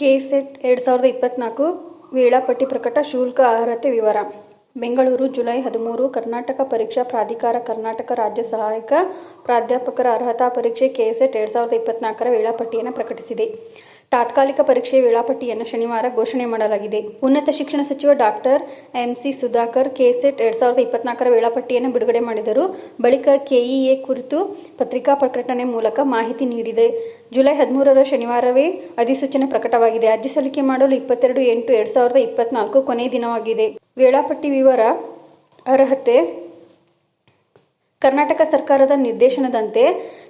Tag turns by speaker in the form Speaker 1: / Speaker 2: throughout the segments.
Speaker 1: KSET ಎರಡು ಸಾವಿರದ ಇಪ್ಪತ್ನಾಲ್ಕು ವೇಳಾಪಟ್ಟಿ ಪ್ರಕಟ ಶುಲ್ಕ ಅರ್ಹತೆ ವಿವರ. ಬೆಂಗಳೂರು, ಜುಲೈ ಹದಿಮೂರು, ಕರ್ನಾಟಕ ಪರೀಕ್ಷಾ ಪ್ರಾಧಿಕಾರ, ಕರ್ನಾಟಕ ರಾಜ್ಯ ಸಹಾಯಕ ಪ್ರಾಧ್ಯಾಪಕರ ಅರ್ಹತಾ ಪರೀಕ್ಷೆ ಕೆಸೆಟ್ ಎರಡು ಸಾವಿರದ ಇಪ್ಪತ್ತ್ನಾಲ್ಕರ ವೇಳಾಪಟ್ಟಿಯನ್ನು ಪ್ರಕಟಿಸಿದೆ. ತಾತ್ಕಾಲಿಕ ಪರೀಕ್ಷೆಯ ವೇಳಾಪಟ್ಟಿಯನ್ನು ಶನಿವಾರ ಘೋಷಣೆ ಮಾಡಲಾಗಿದೆ. ಉನ್ನತ ಶಿಕ್ಷಣ ಸಚಿವ ಡಾಕ್ಟರ್ ಎಂಸಿ ಸುಧಾಕರ್, ಕೆಸೆಟ್ ಎರಡ್ ಸಾವಿರದ ಇಪ್ಪತ್ನಾಲ್ಕರ ವೇಳಾಪಟ್ಟಿಯನ್ನು ಬಿಡುಗಡೆ ಮಾಡಿದರು. ಬಳಿಕ ಕೆಇಎ ಕುರಿತು ಪತ್ರಿಕಾ ಪ್ರಕಟಣೆ ಮೂಲಕ ಮಾಹಿತಿ ನೀಡಿದೆ. ಜುಲೈ ಹದಿಮೂರರ ಶನಿವಾರವೇ ಅಧಿಸೂಚನೆ ಪ್ರಕಟವಾಗಿದೆ. ಅರ್ಜಿ ಸಲ್ಲಿಕೆ ಮಾಡಲು ಇಪ್ಪತ್ತೆರಡು ಎಂಟು ಎರಡು ಸಾವಿರದ ಇಪ್ಪತ್ನಾಲ್ಕು ಕೊನೆಯ ದಿನವಾಗಿದೆ. ವೇಳಾಪಟ್ಟಿ ವಿವರ, ಅರ್ಹತೆ ಕರ್ನಾಟಕ ಸರ್ಕಾರದ ನಿರ್ದೇಶನದಂತೆ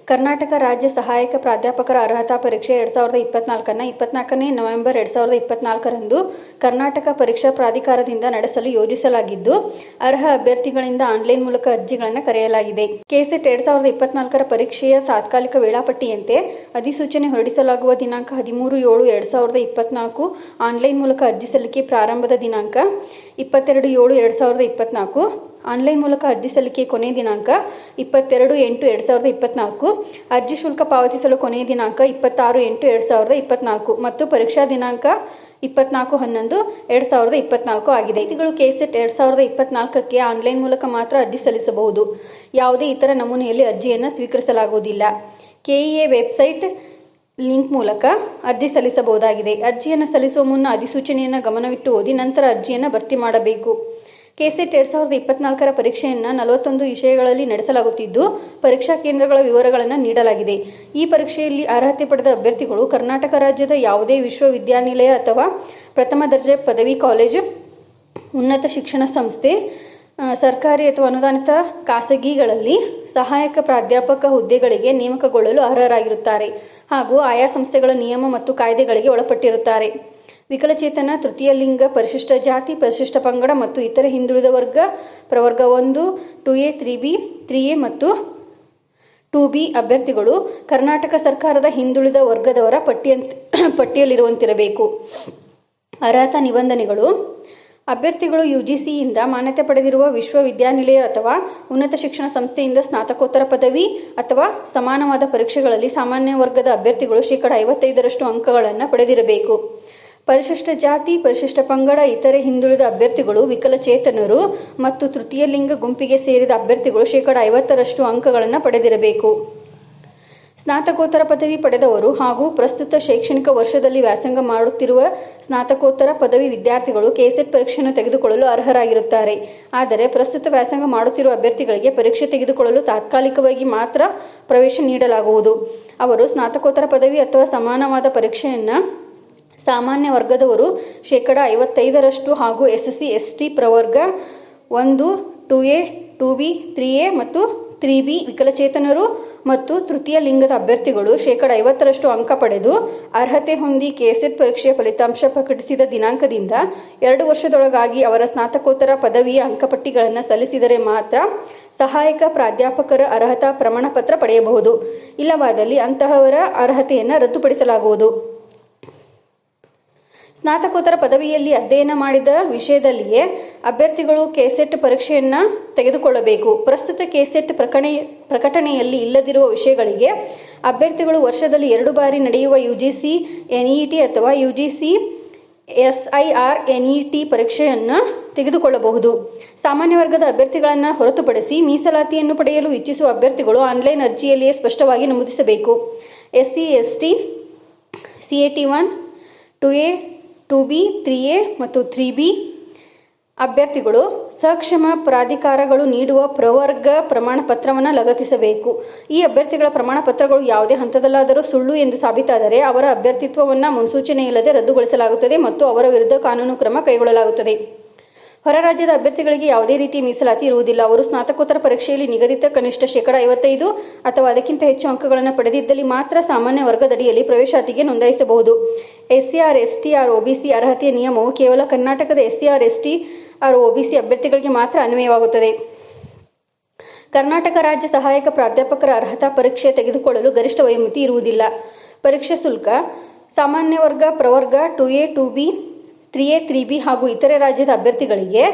Speaker 1: ಕರ್ನಾಟಕ ರಾಜ್ಯ ಸಹಾಯಕ ಪ್ರಾಧ್ಯಾಪಕರ ಅರ್ಹತಾ ಪರೀಕ್ಷೆ ಎರಡು ಸಾವಿರದ ಇಪ್ಪತ್ನಾಲ್ಕನ್ನ ಇಪ್ಪತ್ನಾಲ್ಕನೇ ನವೆಂಬರ್ ಎರಡು ಸಾವಿರದ ಇಪ್ಪತ್ನಾಲ್ಕರಂದು ಕರ್ನಾಟಕ ಪರೀಕ್ಷಾ ಪ್ರಾಧಿಕಾರದಿಂದ ನಡೆಸಲು ಯೋಜಿಸಲಾಗಿದ್ದು, ಅರ್ಹ ಅಭ್ಯರ್ಥಿಗಳಿಂದ ಆನ್ಲೈನ್ ಮೂಲಕ ಅರ್ಜಿಗಳನ್ನು ಕರೆಯಲಾಗಿದೆ. ಕೆಸೆಟ್ ಎರಡು ಸಾವಿರದ ಇಪ್ಪತ್ನಾಲ್ಕರ ಪರೀಕ್ಷೆಯ ತಾತ್ಕಾಲಿಕ ವೇಳಾಪಟ್ಟಿಯಂತೆ ಅಧಿಸೂಚನೆ ಹೊರಡಿಸಲಾಗುವ ದಿನಾಂಕ ಹದಿಮೂರು ಏಳು ಎರಡು ಸಾವಿರದ ಇಪ್ಪತ್ತ್ನಾಲ್ಕು ಆನ್ಲೈನ್ ಮೂಲಕ ಅರ್ಜಿ ಸಲ್ಲಿಕೆ ಪ್ರಾರಂಭದ ದಿನಾಂಕ ಇಪ್ಪತ್ತೆರಡು ಏಳು ಎರಡು ಸಾವಿರದ ಇಪ್ಪತ್ತ್ನಾಲ್ಕು ಆನ್ಲೈನ್ ಮೂಲಕ ಅರ್ಜಿ ಸಲ್ಲಿಕೆ ಕೊನೆಯ ದಿನಾಂಕ ಇಪ್ಪತ್ತೆರಡು ಎಂಟು ಎರಡು ಸಾವಿರದ ಇಪ್ಪತ್ತ್ನಾಲ್ಕು ಅರ್ಜಿ ಶುಲ್ಕ ಪಾವತಿಸಲು ಕೊನೆಯ ದಿನಾಂಕ ಇಪ್ಪತ್ತಾರು ಎಂಟು ಎರಡು ಸಾವಿರದ ಇಪ್ಪತ್ತ್ನಾಲ್ಕು ಮತ್ತು ಪರೀಕ್ಷಾ ದಿನಾಂಕ ಇಪ್ಪತ್ನಾಲ್ಕು ಹನ್ನೊಂದು ಎರಡು ಸಾವಿರದ ಇಪ್ಪತ್ತ್ನಾಲ್ಕು ಆಗಿದೆ. ಇವುಗಳು ಕೆಸೆಟ್ ಎರಡು ಸಾವಿರದ ಇಪ್ಪತ್ನಾಲ್ಕಕ್ಕೆ ಆನ್ಲೈನ್ ಮೂಲಕ ಮಾತ್ರ ಅರ್ಜಿ ಸಲ್ಲಿಸಬಹುದು. ಯಾವುದೇ ಇತರ ನಮೂನೆಯಲ್ಲಿ ಅರ್ಜಿಯನ್ನು ಸ್ವೀಕರಿಸಲಾಗುವುದಿಲ್ಲ. ಕೆಇಎ ವೆಬ್ಸೈಟ್ ಲಿಂಕ್ ಮೂಲಕ ಅರ್ಜಿ ಸಲ್ಲಿಸಬಹುದಾಗಿದೆ. ಅರ್ಜಿಯನ್ನು ಸಲ್ಲಿಸುವ ಮುನ್ನ ಅಧಿಸೂಚನೆಯನ್ನು ಗಮನವಿಟ್ಟು ಓದಿ ನಂತರ ಅರ್ಜಿಯನ್ನು ಭರ್ತಿ ಮಾಡಬೇಕು. ಕೆಸೆಟ್ ಎರಡು ಸಾವಿರದ ಇಪ್ಪತ್ನಾಲ್ಕರ ಪರೀಕ್ಷೆಯನ್ನು ನಲವತ್ತೊಂದು ವಿಷಯಗಳಲ್ಲಿ ನಡೆಸಲಾಗುತ್ತಿದ್ದು, ಪರೀಕ್ಷಾ ಕೇಂದ್ರಗಳ ವಿವರಗಳನ್ನು ನೀಡಲಾಗಿದೆ. ಈ ಪರೀಕ್ಷೆಯಲ್ಲಿ ಅರ್ಹತೆ ಪಡೆದ ಅಭ್ಯರ್ಥಿಗಳು ಕರ್ನಾಟಕ ರಾಜ್ಯದ ಯಾವುದೇ ವಿಶ್ವವಿದ್ಯಾನಿಲಯ ಅಥವಾ ಪ್ರಥಮ ದರ್ಜೆ ಪದವಿ ಕಾಲೇಜು, ಉನ್ನತ ಶಿಕ್ಷಣ ಸಂಸ್ಥೆ ಸರ್ಕಾರಿ ಅಥವಾ ಅನುದಾನಿತ ಖಾಸಗಿಗಳಲ್ಲಿ ಸಹಾಯಕ ಪ್ರಾಧ್ಯಾಪಕ ಹುದ್ದೆಗಳಿಗೆ ನೇಮಕಗೊಳ್ಳಲು ಅರ್ಹರಾಗಿರುತ್ತಾರೆ ಹಾಗೂ ಆಯಾ ಸಂಸ್ಥೆಗಳ ನಿಯಮ ಮತ್ತು ಕಾಯ್ದೆಗಳಿಗೆ ಒಳಪಟ್ಟಿರುತ್ತಾರೆ. ವಿಕಲಚೇತನ, ತೃತೀಯ ಲಿಂಗ, ಪರಿಶಿಷ್ಟ ಜಾತಿ, ಪರಿಶಿಷ್ಟ ಪಂಗಡ ಮತ್ತು ಇತರ ಹಿಂದುಳಿದ ವರ್ಗ, ಪ್ರವರ್ಗ ಒಂದು, two A, three B, three A ಮತ್ತು ಟು ಬಿ ಅಭ್ಯರ್ಥಿಗಳು ಕರ್ನಾಟಕ ಸರ್ಕಾರದ ಹಿಂದುಳಿದ ವರ್ಗದವರ ಪಟ್ಟಿಯಂತ, ಪಟ್ಟಿಯಲ್ಲಿರುವಂತಿರಬೇಕು. ಅರ್ಹತಾ ನಿಬಂಧನೆಗಳು. ಅಭ್ಯರ್ಥಿಗಳು ಯು ಜಿ ಸಿಯಿಂದ ಮಾನ್ಯತೆ ಪಡೆದಿರುವ ವಿಶ್ವವಿದ್ಯಾನಿಲಯ ಅಥವಾ ಉನ್ನತ ಶಿಕ್ಷಣ ಸಂಸ್ಥೆಯಿಂದ ಸ್ನಾತಕೋತ್ತರ ಪದವಿ ಅಥವಾ ಸಮಾನವಾದ ಪರೀಕ್ಷೆಗಳಲ್ಲಿ ಸಾಮಾನ್ಯ ವರ್ಗದ ಅಭ್ಯರ್ಥಿಗಳು ಶೇಕಡ ಐವತ್ತೈದರಷ್ಟು ಅಂಕಗಳನ್ನು ಪಡೆದಿರಬೇಕು. ಪರಿಶಿಷ್ಟ ಜಾತಿ, ಪರಿಶಿಷ್ಟ ಪಂಗಡ, ಇತರೆ ಹಿಂದುಳಿದ ಅಭ್ಯರ್ಥಿಗಳು, ವಿಕಲಚೇತನರು ಮತ್ತು ತೃತೀಯ ಲಿಂಗ ಗುಂಪಿಗೆ ಸೇರಿದ ಅಭ್ಯರ್ಥಿಗಳು ಶೇಕಡ ಐವತ್ತರಷ್ಟು ಅಂಕಗಳನ್ನು ಪಡೆದಿರಬೇಕು. ಸ್ನಾತಕೋತ್ತರ ಪದವಿ ಪಡೆದವರು ಹಾಗೂ ಪ್ರಸ್ತುತ ಶೈಕ್ಷಣಿಕ ವರ್ಷದಲ್ಲಿ ವ್ಯಾಸಂಗ ಮಾಡುತ್ತಿರುವ ಸ್ನಾತಕೋತ್ತರ ಪದವಿ ವಿದ್ಯಾರ್ಥಿಗಳು ಕೆಸೆಟ್ ಪರೀಕ್ಷೆಯನ್ನು ತೆಗೆದುಕೊಳ್ಳಲು ಅರ್ಹರಾಗಿರುತ್ತಾರೆ. ಆದರೆ ಪ್ರಸ್ತುತ ವ್ಯಾಸಂಗ ಮಾಡುತ್ತಿರುವ ಅಭ್ಯರ್ಥಿಗಳಿಗೆ ಪರೀಕ್ಷೆ ತೆಗೆದುಕೊಳ್ಳಲು ತಾತ್ಕಾಲಿಕವಾಗಿ ಮಾತ್ರ ಪ್ರವೇಶ ನೀಡಲಾಗುವುದು. ಅವರು ಸ್ನಾತಕೋತ್ತರ ಪದವಿ ಅಥವಾ ಸಮಾನವಾದ ಪರೀಕ್ಷೆಯನ್ನು ಸಾಮಾನ್ಯ ವರ್ಗದವರು ಶೇಕಡ ಐವತ್ತೈದರಷ್ಟು ಹಾಗೂ ಎಸ್ ಸಿ ಎಸ್ ಟಿ ಪ್ರವರ್ಗ ಒಂದು, two A, two B, three A ಮತ್ತು ತ್ರೀ ಬಿ ವಿಕಲಚೇತನರು ಮತ್ತು ತೃತೀಯ ಲಿಂಗದ ಅಭ್ಯರ್ಥಿಗಳು ಶೇಕಡ ಐವತ್ತರಷ್ಟು ಅಂಕ ಪಡೆದು ಅರ್ಹತೆ ಹೊಂದಿ ಕೆಸೆಟ್ ಪರೀಕ್ಷೆಯ ಫಲಿತಾಂಶ ಪ್ರಕಟಿಸಿದ ದಿನಾಂಕದಿಂದ ಎರಡು ವರ್ಷದೊಳಗಾಗಿ ಅವರ ಸ್ನಾತಕೋತ್ತರ ಪದವಿಯ ಅಂಕಪಟ್ಟಿಗಳನ್ನು ಸಲ್ಲಿಸಿದರೆ ಮಾತ್ರ ಸಹಾಯಕ ಪ್ರಾಧ್ಯಾಪಕರ ಅರ್ಹತಾ ಪ್ರಮಾಣಪತ್ರ ಪಡೆಯಬಹುದು. ಇಲ್ಲವಾದಲ್ಲಿ ಅಂತಹವರ ಅರ್ಹತೆಯನ್ನು ರದ್ದುಪಡಿಸಲಾಗುವುದು. ಸ್ನಾತಕೋತ್ತರ ಪದವಿಯಲ್ಲಿ ಅಧ್ಯಯನ ಮಾಡಿದ ವಿಷಯದಲ್ಲಿಯೇ ಅಭ್ಯರ್ಥಿಗಳು ಕೆಸೆಟ್ ಪರೀಕ್ಷೆಯನ್ನು ತೆಗೆದುಕೊಳ್ಳಬೇಕು. ಪ್ರಸ್ತುತ ಕೆಸೆಟ್ ಪ್ರಕಟಣೆ ಪ್ರಕಟಣೆಯಲ್ಲಿ ಇಲ್ಲದಿರುವ ವಿಷಯಗಳಿಗೆ ಅಭ್ಯರ್ಥಿಗಳು ವರ್ಷದಲ್ಲಿ ಎರಡು ಬಾರಿ ನಡೆಯುವ U G C N E T ಅಥವಾ U G C S I R N E T ಪರೀಕ್ಷೆಯನ್ನು ತೆಗೆದುಕೊಳ್ಳಬಹುದು. ಸಾಮಾನ್ಯ ವರ್ಗದ ಅಭ್ಯರ್ಥಿಗಳನ್ನು ಹೊರತುಪಡಿಸಿ ಮೀಸಲಾತಿಯನ್ನು ಪಡೆಯಲು ಇಚ್ಛಿಸುವ ಅಭ್ಯರ್ಥಿಗಳು ಆನ್ಲೈನ್ ಅರ್ಜಿಯಲ್ಲಿಯೇ ಸ್ಪಷ್ಟವಾಗಿ ನಮೂದಿಸಬೇಕು. S C S T C A T one, two A two B, three A ಮತ್ತು ತ್ರೀ ಬಿ ಅಭ್ಯರ್ಥಿಗಳು ಸಕ್ಷಮ ಪ್ರಾಧಿಕಾರಗಳು ನೀಡುವ ಪ್ರವರ್ಗ ಪ್ರಮಾಣ ಪತ್ರವನ್ನು ಲಗತ್ತಿಸಬೇಕು. ಈ ಅಭ್ಯರ್ಥಿಗಳ ಪ್ರಮಾಣ ಪತ್ರಗಳು ಯಾವುದೇ ಹಂತದಲ್ಲಾದರೂ ಸುಳ್ಳು ಎಂದು ಸಾಬೀತಾದರೆ ಅವರ ಅಭ್ಯರ್ಥಿತ್ವವನ್ನು ಮುನ್ಸೂಚನೆ ಇಲ್ಲದೆ ರದ್ದುಗೊಳಿಸಲಾಗುತ್ತದೆ ಮತ್ತು ಅವರ ವಿರುದ್ಧ ಕಾನೂನು ಕ್ರಮ ಕೈಗೊಳ್ಳಲಾಗುತ್ತದೆ. ಹೊರ ರಾಜ್ಯದ ಅಭ್ಯರ್ಥಿಗಳಿಗೆ ಯಾವುದೇ ರೀತಿ ಮೀಸಲಾತಿ ಇರುವುದಿಲ್ಲ. ಅವರು ಸ್ನಾತಕೋತ್ತರ ಪರೀಕ್ಷೆಯಲ್ಲಿ ನಿಗದಿತ ಕನಿಷ್ಠ ಶೇಕಡ ಐವತ್ತೈದು ಅಥವಾ ಅದಕ್ಕಿಂತ ಹೆಚ್ಚು ಅಂಕಗಳನ್ನು ಪಡೆದಿದ್ದಲ್ಲಿ ಮಾತ್ರ ಸಾಮಾನ್ಯ ವರ್ಗದಡಿಯಲ್ಲಿ ಪ್ರವೇಶಾತಿಗೆ ನೋಂದಾಯಿಸಬಹುದು. SC or ST or OBC ಅರ್ಹತೆಯ ನಿಯಮವು ಕೇವಲ ಕರ್ನಾಟಕದ ಎಸ್ಸಿಆರ್, ಎಸ್ಟಿ ಆರ್, ಒಬಿಸಿ ಅಭ್ಯರ್ಥಿಗಳಿಗೆ ಮಾತ್ರ ಅನ್ವಯವಾಗುತ್ತದೆ. ಕರ್ನಾಟಕ ರಾಜ್ಯ ಸಹಾಯಕ ಪ್ರಾಧ್ಯಾಪಕರ ಅರ್ಹತಾ ಪರೀಕ್ಷೆ ತೆಗೆದುಕೊಳ್ಳಲು ಗರಿಷ್ಠ ವಯೋಮಿತಿ ಇರುವುದಿಲ್ಲ. ಪರೀಕ್ಷೆ ಶುಲ್ಕ, ಸಾಮಾನ್ಯ ವರ್ಗ, ಪ್ರವರ್ಗ, two A, two B three A three B ಹಾಗೂ ಇತರೆ ರಾಜ್ಯದ ಅಭ್ಯರ್ಥಿಗಳಿಗೆ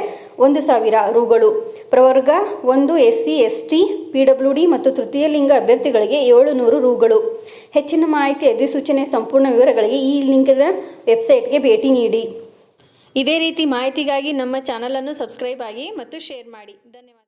Speaker 1: ಒಂದು ಸಾವಿರ ರುಗಳು. ಪ್ರವರ್ಗ ಒಂದು S C S T P W D ಮತ್ತು ತೃತೀಯ ಲಿಂಗ ಅಭ್ಯರ್ಥಿಗಳಿಗೆ ಏಳು ನೂರು ರೂಗಳು. ಹೆಚ್ಚಿನ ಮಾಹಿತಿ ಅಧಿಸೂಚನೆ ಸಂಪೂರ್ಣ ವಿವರಗಳಿಗೆ ಈ ಲಿಂಕ್ನ ವೆಬ್ಸೈಟ್ಗೆ ಭೇಟಿ ನೀಡಿ. ಇದೇ ರೀತಿ ಮಾಹಿತಿಗಾಗಿ ನಮ್ಮ ಚಾನಲನ್ನು ಸಬ್ಸ್ಕ್ರೈಬ್ ಆಗಿ ಮತ್ತು ಶೇರ್ ಮಾಡಿ. ಧನ್ಯವಾದ.